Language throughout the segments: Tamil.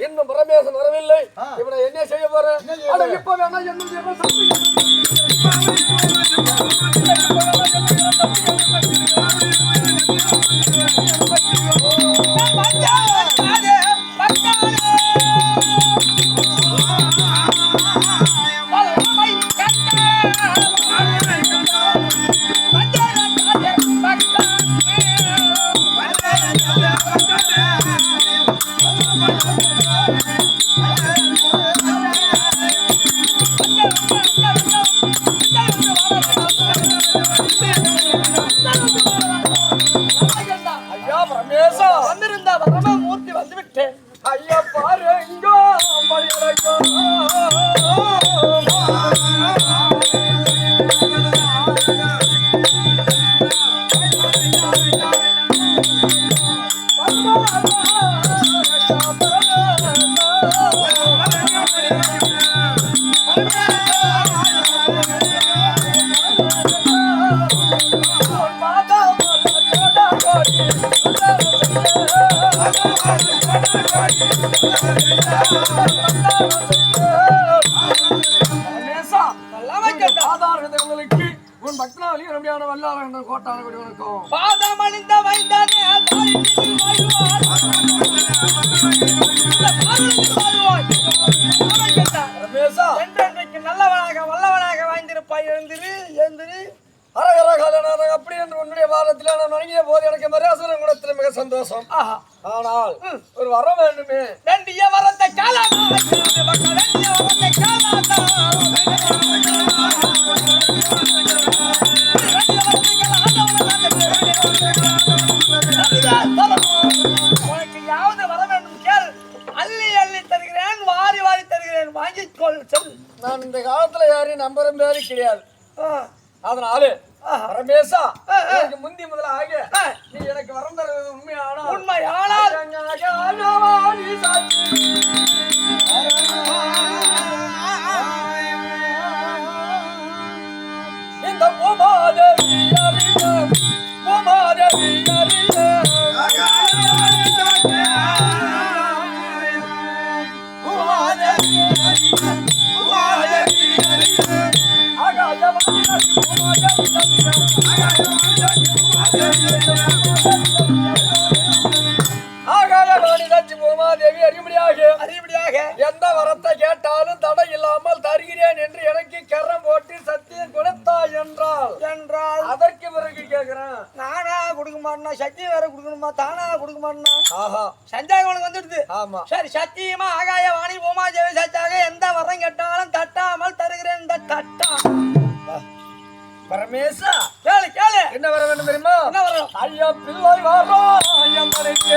இன்னும் பரமேசன் வரவில்லை. இவனை என்ன செய்ய போறேன் என்ன? இப்ப வேணா என்னும் உன் பக்தனாலியும் ரம்யான வல்லாளர் என்ற கோட்டான கொடி பாதம் அணிந்த வைந்தானே பரமேசா என்றென்றைக்கு நல்லவனாக வல்லவனாக வாய்ந்திருப்பாய் எழுந்திரு எழுந்திரு. அரகர காலநாதன் அப்படி என்று உன்னுடைய வாரத்தில் நான் வணங்கிய போது எனக்கு மரியாசன குணத்தில் மிக சந்தோஷம். ஆஹா. ஆனால் ஒரு வரம் வேண்டுமே. வேண்டிய வரத்தை உனக்கு யாவது வர வேண்டும் கேள் அள்ளி அள்ளி தருகிறேன் வாரி வாரி தருகிறேன் வாங்கிக் கொள் சொல் நான் இந்த காலத்துல யாரையும் நம்புற மாதிரி கிடையாது. அதனால ஆ. எனக்கு முந்தி ஆ. நீ எனக்கு வரம் தருவது உண்மையானா? உண்மை ஆனால் நீ சாட்சி இந்த உமாதேவி அறிய அறிய தருகிறேன் என்று எனக்கு கரம் போட்டு சத்தியம் கொடுத்தாய் என்றால்? என்றால்? அதற்கு பிறகு கேக்குறேன் நானா கொடுக்க மாட்டேனா? சக்தி வேற கொடுக்கணுமா? தானா கொடுக்க மாட்டேனா? ஆஹா. சந்தேகம் உனக்கு வந்துடுது. ஆமா. சரி சத்தியமா ஆகாய வாணி பூமாதேவி சச்சாக எந்த வரம் கேட்டாலும் தட்டாமல் தருகிறேன். இந்த தட்டா. பரமேசா கேளு கேளு. என்ன வர வேண்டும் தெரியுமா? என்ன வரம் ஐயா பிள்ளை வரோ ஐயா மனைக்கு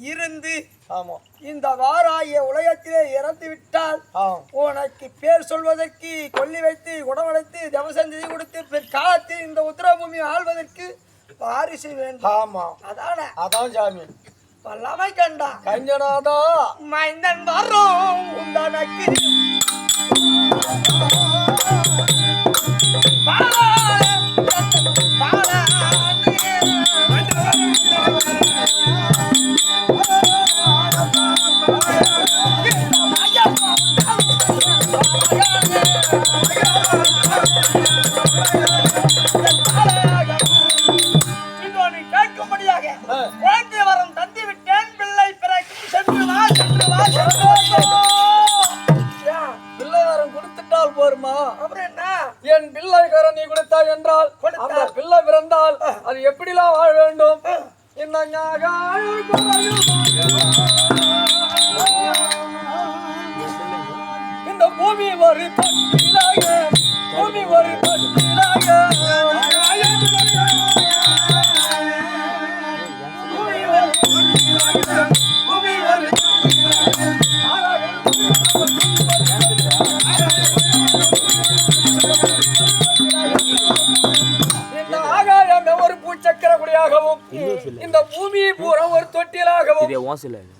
இருந்து ஆமா இந்த வாராய உலகத்திலே இறந்து விட்டால் உனக்கு பேர் சொல்வதற்கு கொல்லி வைத்து குணமடைத்து தவசம் செய்து கொடுத்து பிற்காலத்தில் இந்த உத்தரபூமி ஆள்வதற்கு வாரிசு வேண்டும். ஆமா. அதான? அதான் சாமி. வல்லமை கண்டா. கஞ்சனாதா. மைந்தன் வரும்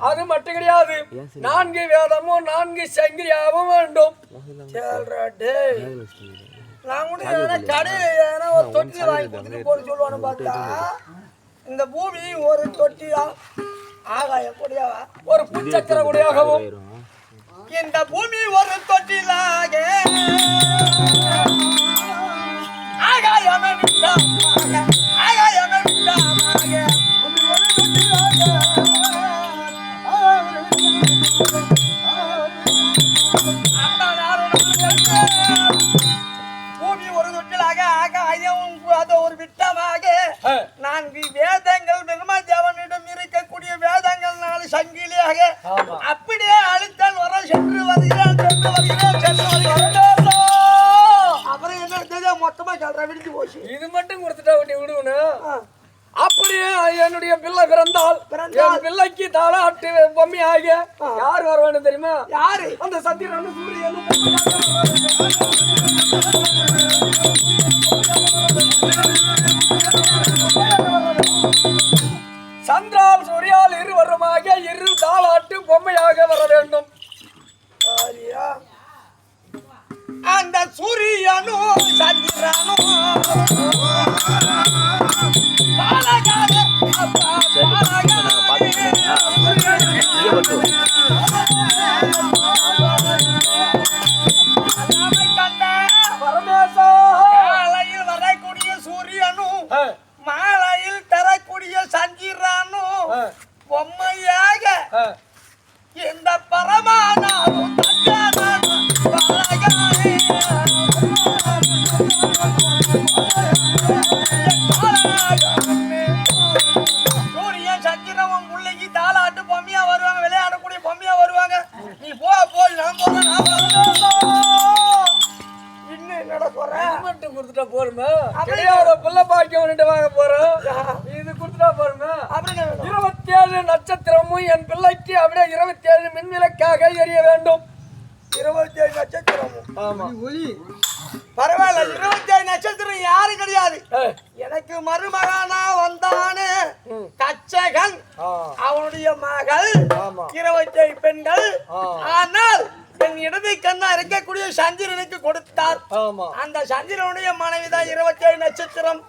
அது மட்டும் கிடையாது. நான்கு வேதமும் நான்கு சங்கிலியாகவும் வேண்டும். நான் கூட கடையில எதனா ஒரு தொட்டி வாங்கி கொடுத்துட்டு போட பார்த்தா இந்த பூமி ஒரு தொட்டியா? ஆகாயம் கொடியாவா? ஒரு பூச்சக்கர குடியாகவும். இந்த பூமி ஒரு தொட்டிலாக ஆகாயம் விட்டாமாக வேதங்கள் பிரம்மதேவனிடம் இருக்கக்கூடிய வேதங்கள் நாலு சங்கிலியாக. அப்படியே அழுத்தல் வர சென்று வருகிறேன் சென்று வருகிறேன் சென்று வருகிறேன் அப்புறம் என்ன? மொத்தமா சொல்ற விடுத்து போச்சு இது மட்டும் கொடுத்துட்டா நீ விடுவணும். அப்படியே என்னுடைய பிள்ளை பிறந்தால். என் பிள்ளைக்கு தாளாட்டு பொம்மை ஆகிய யார் வருவான்னு தெரியுமா யாரு அந்த சத்திரன் சூரியன் இரு தாளாட்டு பொம்மையாக வர வேண்டும். அந்த பரமேசா காலையில் வரக்கூடிய சூரியனும் மாலையில் தரக்கூடிய சந்திரனும் பொம்மையாக. இந்த பரமானாலும். சூரியன் சந்திரன் பிள்ளைக்கு தாளாட்டு பொம்மையா வருவாங்க விளையாடக்கூடிய பொம்மையா வருவாங்க நீ போ போய் நான் போறேன் நான். இன்னும் கொடுத்துட்டா போருமே கிடையாத பிள்ளை பாக்கியம் வாங்க போறோம் இது கொடுத்துட்டா போருமே அப்புறம் என்ன வேணும்? இருபத்தி ஏழு நட்சத்திரமும் என் பிள்ளைக்கு அப்படியே இருபத்தி ஏழு மின்விளக்காக எரிய வேண்டும். இருபத்தி ஏழு நட்சத்திரமும். ஆமா. பரவாயில்ல இருபத்தி ஏழு நட்சத்திரம் யாரும் கிடையாது. எனக்கு மருமகனா வந்தானே. ஆ, அவனுடைய மகள். ஆமா. இருபத்தி பெண்கள். ஆ. கண்ணா இருக்கக்கூடிய சந்திரனுக்கு கொடுத்தார். ஆமா. அந்த சந்திரனுடைய மனைவிதான் இருபத்தி ஏழு நட்சத்திரம்.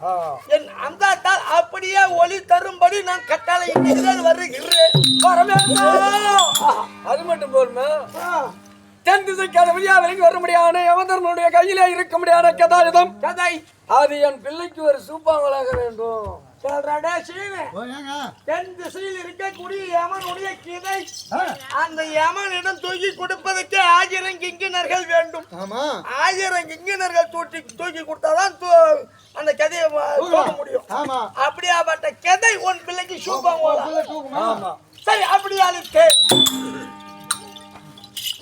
என் அந்தாத்தால் அப்படியே ஒளி தரும்படி நான் கட்டளை வருகிறேன். பரமேசா! அது மட்டும் போருமே தென் திசைக்கான வழியா விலகி வர முடியாத யமதர்மனுடைய கையிலே இருக்க முடியாத கதாயுதம். கதை. அது என் பிள்ளைக்கு ஒரு சூப்பாங்களாக வேண்டும். சொல்றடே சீனு. தென் திசையில் இருக்கக்கூடிய யமனுடைய கிதை அந்த யமனிடம் தூக்கி கொடுப்பதற்கு ஆயிரம் கிங்கினர்கள் வேண்டும். ஆமா. ஆயிரம் கிங்கினர்கள் தூக்கி தூக்கி கொடுத்தாதான் தூ- அந்த கதையை தூக்க முடியும். ஆமா. அப்படியாப்பட்ட கதை உன் பிள்ளைக்கு சூப்பம் ஆமா சரி அப்படி அழித்து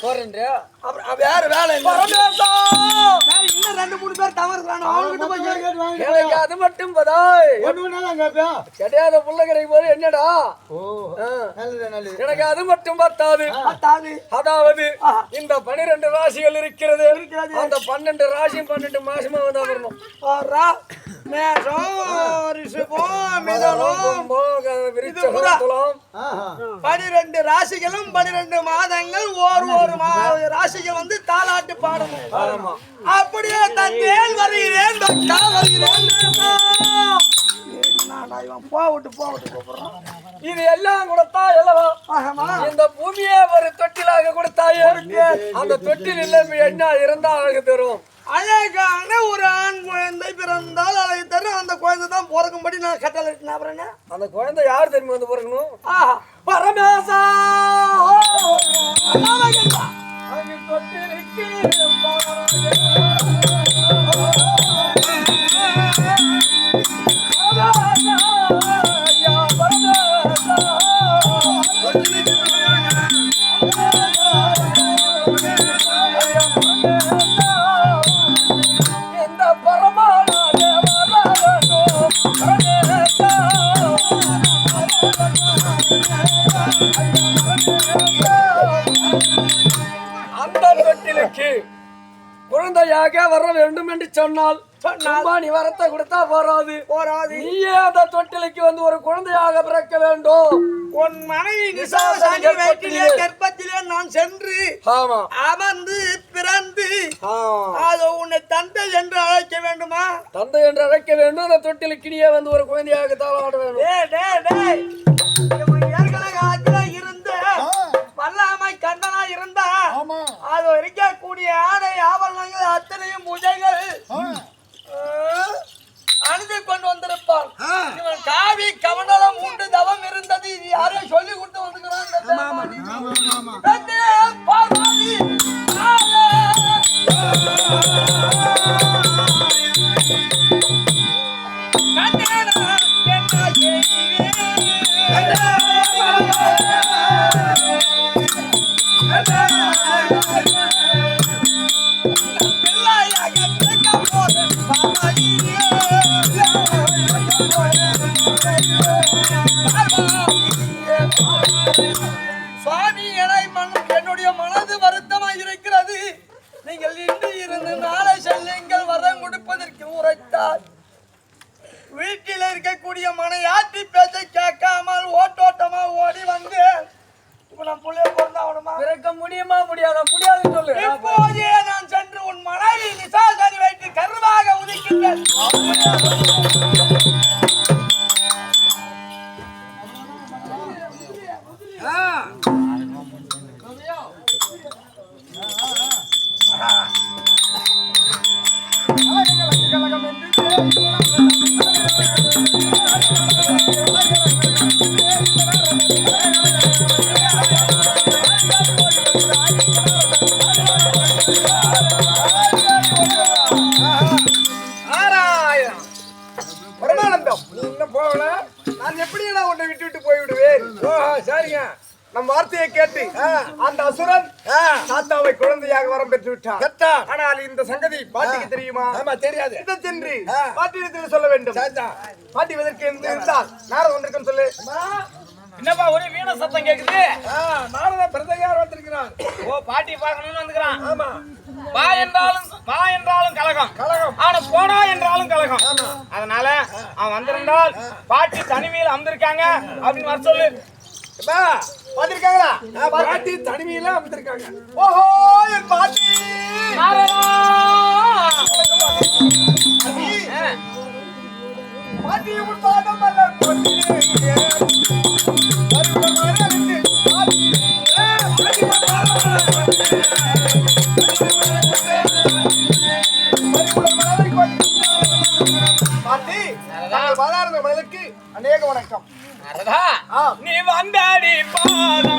போறேன்றியா அப்புறம் வேலை இன்னும் ரெண்டு மூணு பேர் அது மட்டும் பதாய் ஒண்ணு வேணாலும் கேப்பியா கிடையாத புள்ள கிடைக்கும் போது என்னடா எனக்கு அது மட்டும் பத்தாது. அதாவது. இந்த பனிரெண்டு ராசிகள் இருக்கிறது. அந்த பன்னெண்டு ராசியும் பன்னெண்டு மாசமா வந்தா வரணும் பனிரெண்டு ராசிகளும் பனிரெண்டு மாதங்கள் ஒரு ஒரு மா ராசிகள் வந்து தாலாட்டு பாடணும். ஆமா. அப்படியே தந்தேன் வருகிறேன் பக்தா வருகிறேன். என்னடா இவன்? போவிட்டு போவிட்டு கூப்பிடுறான். இது எல்லாம் கொடுத்தா எல்லவா ஆகமா இந்த பூமியே ஒரு தொட்டிலாக கொடுத்தாயே. அந்த தொட்டில் இல்லை என்ன இருந்தா அழகு தரும்? அழகான ஒரு ஆண் குழந்தை பிறந்தால் அழகு தரும். அந்த குழந்தை தான் பிறக்கும்படி நான் கட்டளை அப்புறம் அந்த குழந்தை யார் தெரியுமா வந்து பிறக்கணும்? ஆஹா. பரமேசா சொன்னால் சும்மா நீ வரத்தை கொடுத்தா போறாது. போராது நீயே அந்த தொட்டிலுக்கு வந்து ஒரு குழந்தையாக பிறக்க வேண்டும். உன் மனைவி நிசாசானி வயிற்றிலே கர்ப்பத்திலே நான் சென்று ஆமா. அமர்ந்து பிறந்து. அது உன்னை தந்தை என்று அழைக்க வேண்டுமா? தந்தை என்று அழைக்க வேண்டும் அந்த தொட்டிலுக்கு நீயே வந்து ஒரு குழந்தையாக தாளாட வேண்டும். கண்ணனா இருந்தா அது இருக்கக்கூடிய ஆடை ஆபரணங்கள் அத்தனையும் பூஜைகள் அணிந்து கொண்டு வந்திருப்பான் இவன் காவி கவனம் உண்டு தவம் இருந்தது. இது யாரையும் சொல்லி கொடுத்து வந்துக்கிறான். பார்வதி, முடியுமா முடியாதா? முடியாது சொல்லு. இப்போதே நான் சென்று உன் மனைவி நிசாசனி வைத்து கருவாக உதிக்கின்றேன். போகல. நான் எப்படி நான் உன்னை விட்டு விட்டு போய் விடுவேன் ஓஹோ சரிங்க. நம் வார்த்தையை கேட்டு அந்த அசுரன் தாத்தாவை குழந்தையாக வரம் பெற்று விட்டான். ஆனால் இந்த சங்கதி பாட்டிக்கு தெரியுமா? ஆமா தெரியாது. இதை சென்று பாட்டியிடத்தில் சொல்ல வேண்டும். பாட்டி இதற்கு இருந்தால் நாரத வந்திருக்கேன் சொல்லு. என்னப்பா ஒரே வீண சத்தம் கேக்குது? நாரத பிரதகார் வந்திருக்கிறான் ஓ பாட்டி பார்க்கணும்னு வந்துக்கிறான். ஆமா. வா என்றாலும் வா என்றாலும் கலகம் கலகம். ஆனா போனா என்றாலும் கலகம் அதனால அவன் வந்திருந்தால் பாட்டி தனிமையில் அமர்ந்திருக்காங்க அப்படின்னு வர சொல்லு. எப்பா, பாத்திருக்காங்களா பாட்டி தனிமையில வந்திருக்காங்க ஓஹோ என் பாட்டி. பாட்டி. அல்ல பாட்டி. அநேக வணக்கம். நீ வந்தாடி பாதம்.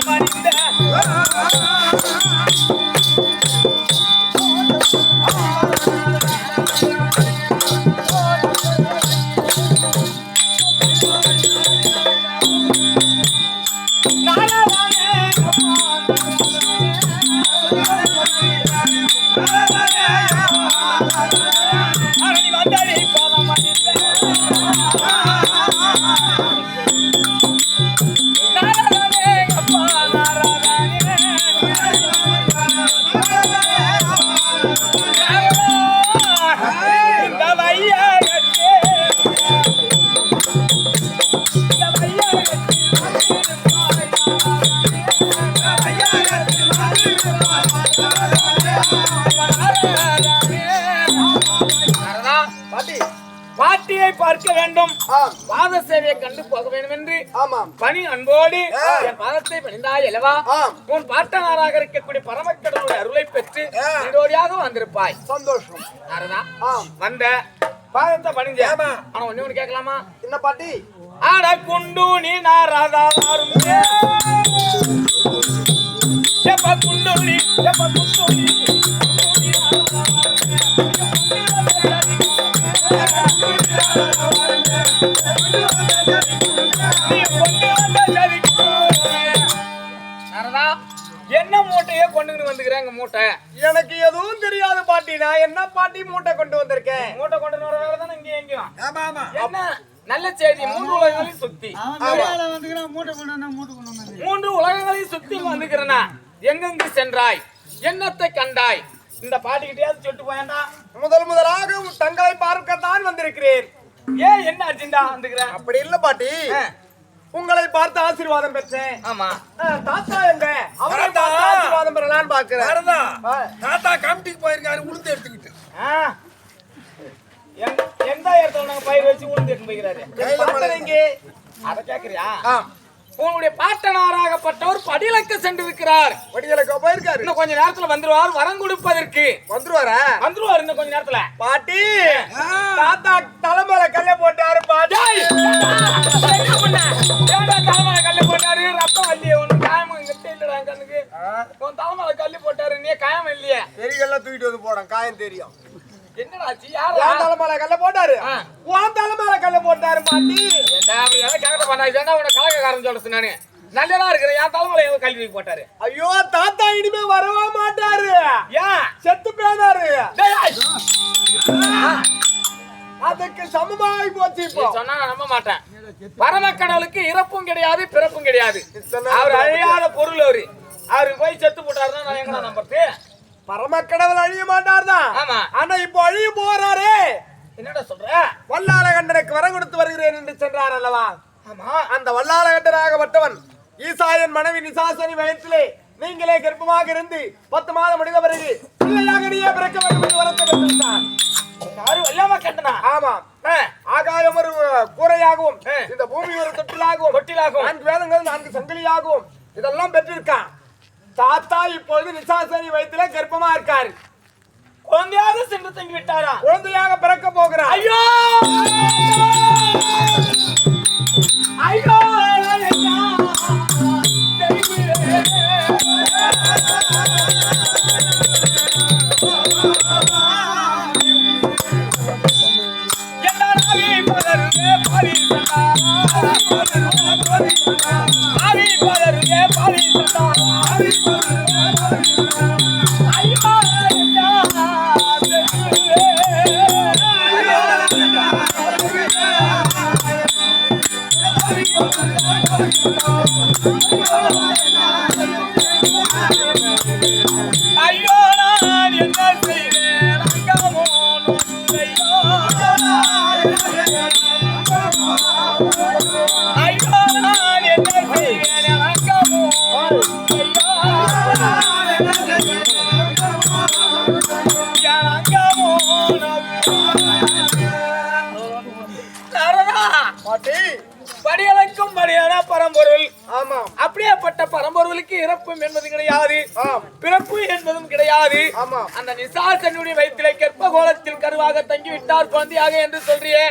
பாட்டியை பார்க்க வேண்டும். பாத சேவையை கண்டு போக வேண்டும் என்று ஆமாம். பணி அன்போடு. என் பாதத்தை பணிந்தாய் அல்லவா. உன் பார்த்தனாராக இருக்கக்கூடிய பரமக்கடவுடைய அருளை பெற்று. நீடோடியாக வந்திருப்பாய். சந்தோஷம். வந்த பாதத்தை பணிஞ்ச. ஆனா ஒண்ணு ஒண்ணு கேட்கலாமா? என்ன பாட்டி? ஆட குண்டு நீ நாராதா குண்டு நீ குண்டு நீ. என்ன மூட்டையே கொண்டுகிட்டு வந்துக்கிறேன் மூட்டை? எனக்கு எதுவும் தெரியாது பாட்டி. நான் என்ன பாட்டி மூட்டை கொண்டு வந்திருக்கேன்? மூட்டை கொண்டு வர வேலை தானே இங்கே எங்கேயும்? ஆமா ஆமா. என்ன நல்ல செய்தி மூன்று உலகங்களையும் சுத்தி. மூன்று உலகங்களையும் சுத்தி வந்துக்கிறனா? எங்கெங்கு சென்றாய்? என்னத்தை கண்டாய்? இந்த பாட்டிக்கிட்டயாவது சொல்லிட்டு போயேன்டா முதல் முதலாக தங்களை பார்க்கத்தான் வந்திருக்கிறேன். ஏன் என்ன அர்ஜென்டா வந்துக்கிறேன் அப்படி இல்ல பாட்டி. உங்களை பார்த்து ஆசீர்வாதம் பெற்றேன். ஆமா. தாத்தா எங்க? அவரை. பார்த்து ஆசீர்வாதம் பெறலான்னு பாக்குறேன். தாத்தா கமிட்டிக்கு போயிருக்காரு உளுந்து எடுத்துக்கிட்டு. எந்த இடத்துல நாங்க பயிர் வச்சு உளுந்து எடுத்து போய்க்கிறாரு? அத கேக்குறியா? உங்களுடைய பாட்டனாராகப்பட்டவர் படிலக்க சென்றிருக்கிறார். வடிகளுக்கு போயிருக்காரு. இன்னும் கொஞ்ச நேரத்துல வந்துருவார் வரம் கொடுப்பதற்கு. வந்துருவாரா? வந்துருவார் இன்னும் கொஞ்ச நேரத்துல. பாட்டி தாத்தா தலைமையில கல்ல போட்டாரு பாட்டி. தலைமையில கல்லு போட்டாரு? ரத்தம் உனக்கு காயமும் இங்கிட்ட இல்லடா கண்ணுக்கு. உன் தலைமையில கல்லு போட்டாரு நீ காயம் இல்லையே. பெரியகள்லாம் தூக்கிட்டு வந்து போடும் காயம் தெரியும். என்னடா ஆச்சு யாரா? என் தலைமையில கல்ல போட்டாரு. ஆ. உன் தலைமையில கல்ல போட்டாரு பாட்டி ஏன்டா அப்படி எதை கேட்க பண்ணா இதா உன கலகக்காரன் சொல்றது நானு நல்லதா இருக்கிற என் தலைமையில எவன் கல்வி போட்டாரு ஐயோ தாத்தா இனிமே வரவே மாட்டாரு. ஏன் செத்து போனாரு! அதுக்கு சமமாகி போச்சு இப்போ. சொன்னா நம்ப மாட்டேன். பரமக்கடவுளுக்கு இறப்பும் கிடையாது பிறப்பும் கிடையாது. சொன்னா அவர் அழியாத பொருள் அவரு. அவரு போய் செத்து போட்டாருன்னா நான் எங்கடா நம்புறது? பரமக்கடவுள் அழிய மாட்டார்தான் ஆமா. ஆனா இப்போ அழிய போறாரே. என்னடா சொல்ற? வல்லாளகண்டனுக்கு வரம் கொடுத்து வருகிறேன் என்று சென்றார் அல்லவா? ஆமா. அந்த வல்லாளகண்டனாகப்பட்டவன் ஈசாயன் மனைவி நிசாசனி வயத்திலே நீங்களே கர்ப்பமாக இருந்து பத்து மாதம் முடிந்த பிறகு பிள்ளையாக நீயே பிறக்க வேண்டும் என்று வரத்தை பெற்றிருந்தான் யாரு? வெள்ளாம கேட்டனா ஆமா. ஆகாயம் ஒரு கூரையாகவும். இந்த பூமி ஒரு தொட்டிலாகவும் தொட்டிலாகவும். நான்கு வேதங்கள் நான்கு சங்கிலியாகவும் இதெல்லாம் பெற்றிருக்கான். தாத்தா இப்பொழுது நிசாசனி வயத்திலே கர்ப்பமா இருக்காரு. குழந்தையாக சென்று தங்கி விட்டாரா? குழந்தையாக பிறக்க போகிறார். ஐயோ! ஐயா! பரம்பொருளுக்கு இறப்பும் என்பது கிடையாது. பிறப்பு என்பதும் கிடையாது. அந்த நிசாசனுடைய வயிற்றிலே கற்ப கோலத்தில் கருவாக தங்கிவிட்டார் குழந்தையாக என்று சொல்றியே.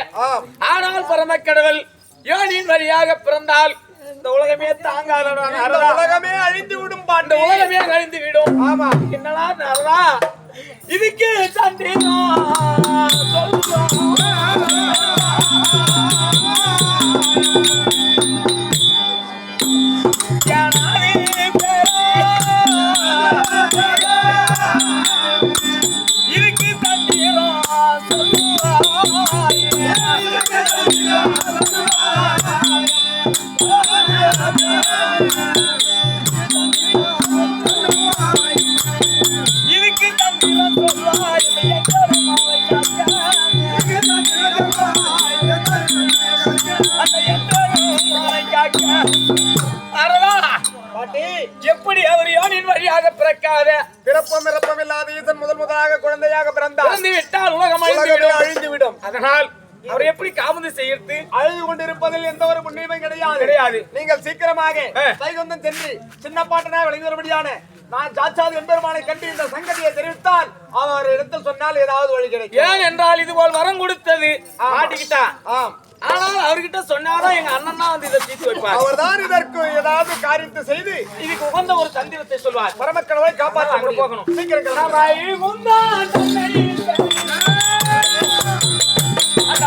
ஆனால் பரமக்கடவுள் யோனியின் வழியாக பிறந்தால் இந்த உலகமே நரதா. உலகமே அழிந்து விடும் பாட்டி உலகமே கழிந்து விடும். ஆமா. என்னடா நரதா இதுக்கு தந்தி நான் வழியாக பிறக்காத பிறப்பும் இறப்பும் இல்லாத ஈசன் முதல் முதலாக குழந்தையாக பிறந்தார். பிறந்து விட்டால் உலகம் அழிந்து உலகமே விடும். அழிந்து விடும் அதனால் அவர் எப்படி காமது செய்யறது அழுது கொண்டிருப்பதில் எந்த ஒரு புண்ணியமும் கிடையாது. கிடையாது. நீங்கள் சீக்கிரமாக. கைகொந்தம் சென்று சின்ன பாட்டனா விளங்குவபடியான நான் சாட்சாது எம்பெருமானை கண்டு இந்த சங்கதியை தெரிவித்தால் அவர் இடத்தில் சொன்னால் ஏதாவது வழி கிடைக்கும். ஏன் என்றால் இது போல் வரம் கொடுத்தது மாட்டிக்கிட்டா? ஆம். ஆனால் அவர்கிட்ட சொன்னாதான் எங்க அண்ணன் தான் வந்து இதை தீர்த்து வைப்பார் அவர்தான் இதற்கு ஏதாவது காரியத்தை செய்து இதுக்கு உகந்த ஒரு தந்திரத்தை சொல்வார் பரமக்கடவை காப்பாற்ற அங்க. போகணும். சீக்கிரம் கிளம்பு. அந்த